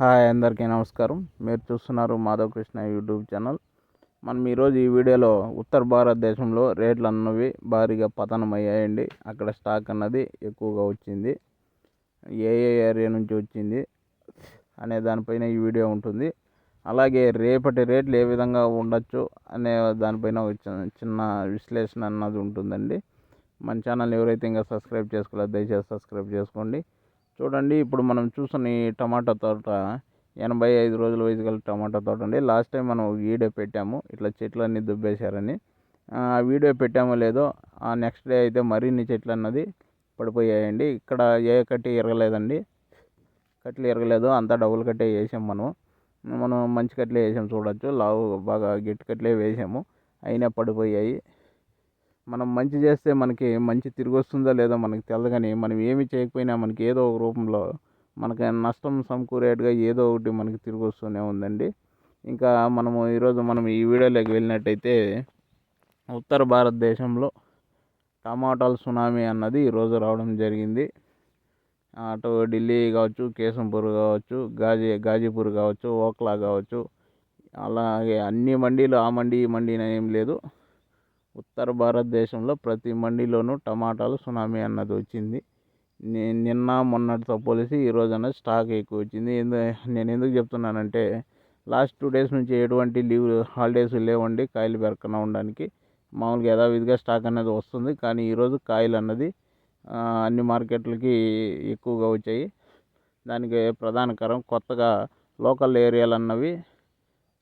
Hi అందరికీ నమస్కారం. మీరు చూస్తున్నారు మాధవ్ కృష్ణ యూట్యూబ్ ఛానల్. మనం ఈరోజు ఈ వీడియోలో ఉత్తర భారతదేశంలో రేట్లు అన్నవి భారీగా పతనం అయ్యాయండి అక్కడ స్టాక్ అన్నది ఎక్కువగా వచ్చింది. ఏ ఏ ఏరియా నుంచి వచ్చింది అనే దానిపైన ఈ వీడియో ఉంటుంది. అలాగే రేపటి రేట్లు ఏ విధంగా ఉండొచ్చు అనే దానిపైన ఒక చిన్న విశ్లేషణ అన్నది ఉంటుందండి. మన ఛానల్ ఎవరైతే ఇంకా సబ్స్క్రైబ్ చేసుకోలేదు దయచేసి సబ్స్క్రైబ్ చేసుకోండి. చూడండి ఇప్పుడు మనం చూసిన ఈ టమాటా తోట ఎనభై ఐదు రోజుల వయసు గల టమాటా తోట అండి. లాస్ట్ టైం మనం వీడియో పెట్టాము. ఇట్లా చెట్లన్నీ దుబ్బేశారని. ఆ వీడియో పెట్టామో లేదో ఆ నెక్స్ట్ డే అయితే మరిన్ని చెట్లు అన్నది పడిపోయాయండి. ఇక్కడ ఏ కట్టి ఎరగలేదండి. కట్లు ఎరగలేదు. అంతా డబుల్ కట్టే వేసాం మనం మనం మంచి కట్లే వేసాం చూడొచ్చు. లావు బాగా గట్టి కట్లే వేసాము. అయినా పడిపోయాయి. మనం మంచి చేస్తే మనకి మంచి తిరిగి వస్తుందో లేదో మనకి తెలదు కానీ మనం ఏమి చేయకపోయినా మనకి ఏదో ఒక రూపంలో మనకి నష్టం సమకూరేట్టుగా ఏదో ఒకటి మనకి తిరిగి వస్తూనే ఉందండి. ఇంకా మనము ఈరోజు మనం ఈ వీడియోలోకి వెళ్ళినట్టయితే ఉత్తర భారతదేశంలో టమాటాల సునామీ అన్నది ఈరోజు రావడం జరిగింది. అటు ఢిల్లీ కావచ్చు కేశంపూర్ కావచ్చు గాజీ గాజీపూర్ కావచ్చు ఓక్లా కావచ్చు అలాగే అన్ని మండీలు ఆ మండి ఈ మండి ఏం లేదు. ఉత్తర భారతదేశంలో ప్రతి మండీలోనూ టమాటాలు సునామీ అన్నది వచ్చింది. నిన్న మొన్నటితో పోలిసి ఈరోజు అన్నది స్టాక్ ఎక్కువ వచ్చింది. నేను ఎందుకు చెప్తున్నానంటే లాస్ట్ టూ డేస్ నుంచి ఎటువంటి లీవ్ హాలిడేస్ లేవండి. కాయలు పెరకన ఉండడానికి మామూలుగా యథావిధిగా స్టాక్ అనేది వస్తుంది. కానీ ఈరోజు కాయలు అన్నది అన్ని మార్కెట్లకి ఎక్కువగా వచ్చాయి. దానికి ప్రధాన కారణం కొత్తగా లోకల్ ఏరియాలు అన్నవి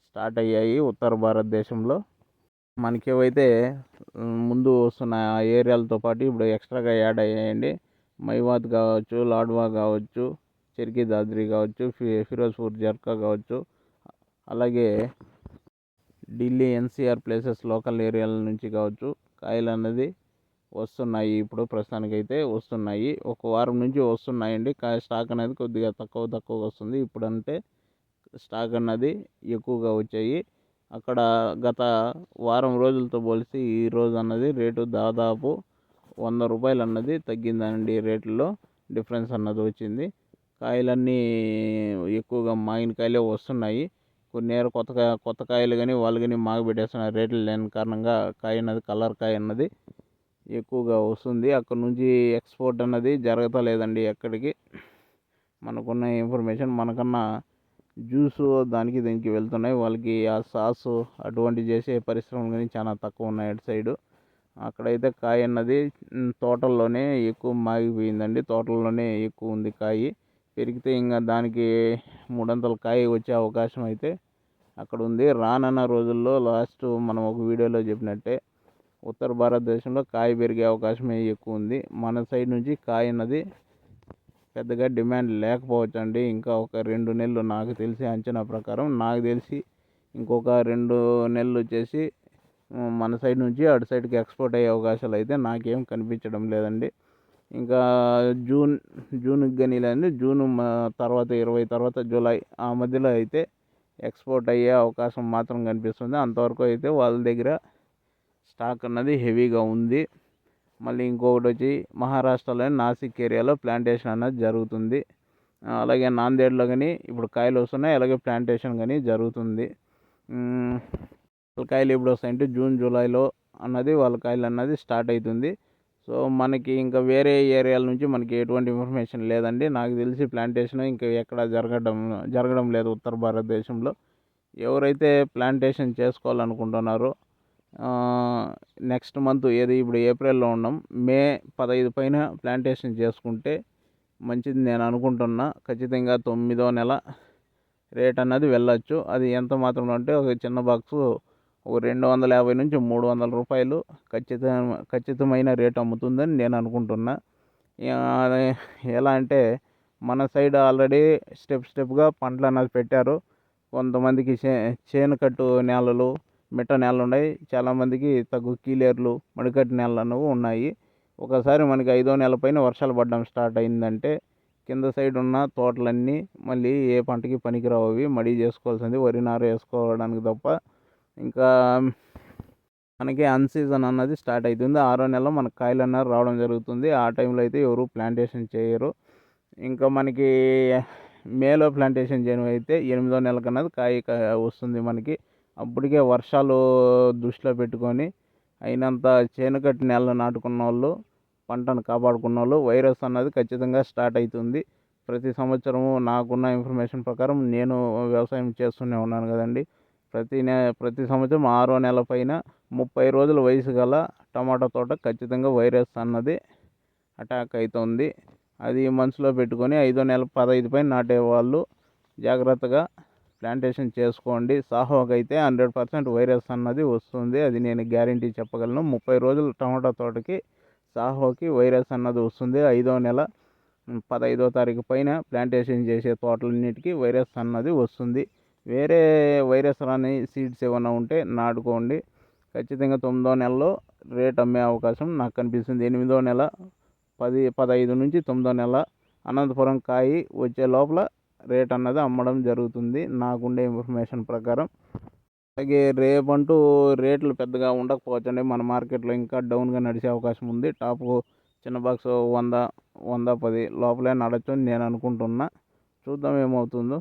స్టార్ట్ అయ్యాయి ఉత్తర భారతదేశంలో. మనకేవైతే ముందు వస్తున్న ఆ ఏరియాలతో పాటు ఇప్పుడు ఎక్స్ట్రాగా యాడ్ అయ్యాయండి. మైవాద్ కావచ్చు లాడ్వా కావచ్చు చెర్కీ దాద్రి కావచ్చు ఫి ఫిరోజ్పూర్ జర్కా కావచ్చు అలాగే ఢిల్లీ ఎన్సీఆర్ ప్లేసెస్ లోకల్ ఏరియాల నుంచి కావచ్చు కాయలు అన్నది వస్తున్నాయి ఇప్పుడు ప్రస్తుతానికైతే వస్తున్నాయి. ఒక వారం నుంచి వస్తున్నాయండి. కాయ స్టాక్ అనేది కొద్దిగా తక్కువ తక్కువగా వస్తుంది. ఇప్పుడంటే స్టాక్ అన్నది ఎక్కువగా వచ్చాయి. అక్కడ గత వారం రోజులతో పోలిస్తే ఈ రోజు అన్నది రేటు దాదాపు వంద రూపాయలు అన్నది తగ్గిందండి రేట్లలో. డిఫరెన్స్ అన్నది వచ్చింది. కాయలన్నీ ఎక్కువగా మాగిన కాయలే వస్తున్నాయి. కొన్ని కొత్త కొత్త కాయలు కానీ వాళ్ళు కానీ మాగ పెట్టేస్తున్నారు రేట్లు లేని కారణంగా కాయ అన్నది కలర్ కాయ అన్నది ఎక్కువగా వస్తుంది. అక్కడ నుంచి ఎక్స్పోర్ట్ అన్నది జరగతలేదండి ఎక్కడికి. మనకున్న ఇన్ఫర్మేషన్ మనకన్నా జ్యూస్ దానికి దీనికి వెళ్తున్నాయి. వాళ్ళకి ఆ సాసు అటువంటి చేసే పరిశ్రమలు కానీ చాలా తక్కువ ఉన్నాయి అటు సైడు. అక్కడైతే కాయ అన్నది తోటల్లోనే ఎక్కువ మాగిపోయిందండి. తోటల్లోనే ఎక్కువ ఉంది కాయ. పెరిగితే ఇంకా దానికి మూడంతల కాయ వచ్చే అవకాశం అయితే అక్కడ ఉంది. రానున్న రోజుల్లో లాస్ట్ మనం ఒక వీడియోలో చెప్పినట్టే ఉత్తర భారతదేశంలో కాయ పెరిగే అవకాశమే ఎక్కువ ఉంది. మన సైడ్ నుంచి కాయ అన్నది పెద్దగా డిమాండ్ లేకపోవచ్చు అండి ఇంకా ఒక రెండు నెలలు నాకు తెలిసి అంచనా ప్రకారం నాకు తెలిసి ఇంకొక రెండు నెలలు వచ్చేసి మన సైడ్ నుంచి అటు సైడ్కి ఎక్స్పోర్ట్ అయ్యే అవకాశాలు అయితే నాకేం కనిపించడం లేదండి. ఇంకా జూన్ జూన్కి కానీ లేదండి జూన్ తర్వాత ఇరవై తర్వాత జూలై ఆ మధ్యలో అయితే ఎక్స్పోర్ట్ అయ్యే అవకాశం మాత్రం కనిపిస్తుంది. అంతవరకు అయితే వాళ్ళ దగ్గర స్టాక్ అన్నది హెవీగా ఉంది. మళ్ళీ ఇంకొకటి వచ్చి మహారాష్ట్రలోని నాసిక్ ఏరియాలో ప్లాంటేషన్ అనేది జరుగుతుంది. అలాగే నాందేడ్లో కానీ ఇప్పుడు కాయలు వస్తున్నాయి అలాగే ప్లాంటేషన్ కానీ జరుగుతుంది. కాయలు ఎప్పుడు వస్తాయంటే జూన్ జూలైలో అన్నది వాళ్ళ కాయలు అన్నది స్టార్ట్ అవుతుంది. సో మనకి ఇంకా వేరే ఏరియాల నుంచి మనకి ఎటువంటి ఇన్ఫర్మేషన్ లేదండి. నాకు తెలిసి ప్లాంటేషన్ ఇంకా ఎక్కడ జరగడం జరగడం లేదు ఉత్తర భారతదేశంలో. ఎవరైతే ప్లాంటేషన్ చేసుకోవాలనుకుంటున్నారో నెక్స్ట్ మంత్ ఏది ఇప్పుడు ఏప్రిల్లో ఉన్నాం మే పదహైదు పైన ప్లాంటేషన్ చేసుకుంటే మంచిది నేను అనుకుంటున్నా. ఖచ్చితంగా తొమ్మిదో నెల రేట్ అన్నది వెళ్ళచ్చు. అది ఎంత మాత్రం అంటే ఒక చిన్న బాక్సు ఒక రెండు వందల యాభై నుంచి మూడు వందల రూపాయలు ఖచ్చిత ఖచ్చితమైన రేట్ అమ్ముతుందని నేను అనుకుంటున్నా. ఎలా అంటే మన సైడ్ ఆల్రెడీ స్టెప్ స్టెప్గా పంటలు అన్నది పెట్టారు. కొంతమందికి చే చేను కట్టు నేలలు మిట్ట నేలలు ఉన్నాయి చాలామందికి తగ్గు కీలేర్లు మడికట్టు నేలలు అనేవి ఉన్నాయి. ఒకసారి మనకి ఐదో నెల పైన వర్షాలు పడడం స్టార్ట్ అయిందంటే కింద సైడ్ ఉన్న తోటలన్నీ మళ్ళీ ఏ పంటకి పనికిరావు అవి. మడి చేసుకోవాల్సింది వరి నారు వేసుకోవడానికి తప్ప ఇంకా మనకి అన్ సీజన్ అన్నది స్టార్ట్ అవుతుంది ఆరో నెల మనకు కాయలు అన్నారు రావడం జరుగుతుంది. ఆ టైంలో అయితే ఎవరు ప్లాంటేషన్ చేయరు. ఇంకా మనకి మేలో ప్లాంటేషన్ చేయడం అయితే ఎనిమిదో నెల కన్నది కాయ కా- వస్తుంది మనకి. అప్పటికే వర్షాలు దృష్టిలో పెట్టుకొని అయినంత చేనుకట్టి నెలలు నాటుకున్న వాళ్ళు పంటను కాపాడుకున్న వాళ్ళు వైరస్ అన్నది ఖచ్చితంగా స్టార్ట్ అవుతుంది ప్రతి సంవత్సరము నాకున్న ఇన్ఫర్మేషన్ ప్రకారం నేను వ్యవసాయం చేస్తూనే ఉన్నాను కదండి. ప్రతి నె ప్రతి సంవత్సరం ఆరో నెల పైన ముప్పై రోజుల వయసు గల టమాటా తోట ఖచ్చితంగా వైరస్ అన్నది అటాక్ అవుతుంది అది మనసులో పెట్టుకొని ఐదో నెల పదహైదు పైన నాటే వాళ్ళు జాగ్రత్తగా ప్లాంటేషన్ చేసుకోండి. సాహోకి అయితే హండ్రెడ్ పర్సెంట్ వైరస్ అన్నది వస్తుంది. అది నేను గ్యారంటీ చెప్పగలను. ముప్పై రోజులు టమాటా తోటకి సాహోకి వైరస్ అన్నది వస్తుంది. ఐదో నెల పదైదో పదహైదో తారీఖు పైన ప్లాంటేషన్ చేసే తోటలన్నిటికీ వైరస్ అన్నది వస్తుంది. వేరే వైరస్ రాని సీడ్స్ ఏమైనా ఉంటే నాటుకోండి. ఖచ్చితంగా తొమ్మిదో నెలలో రేట్ అమ్మే అవకాశం నాకు కనిపిస్తుంది. ఎనిమిదో నెల పది పదహైదు నుంచి తొమ్మిదో నెల అనంతపురం కాయి వచ్చే లోపల రేట్ అన్నది అమ్మడం జరుగుతుంది. నాకుండే ఇన్ఫర్మేషన్ ప్రకారం. అలాగే రేపంటూ రేట్లు పెద్దగా ఉండకపోవచ్చండి. మన మార్కెట్లో ఇంకా డౌన్గా నడిచే అవకాశం ఉంది. టాప్ చిన్న బాక్స్ వంద వంద పది లోపలే నడచ్చు నేను అనుకుంటున్నా. చూద్దాం ఏమవుతుందో.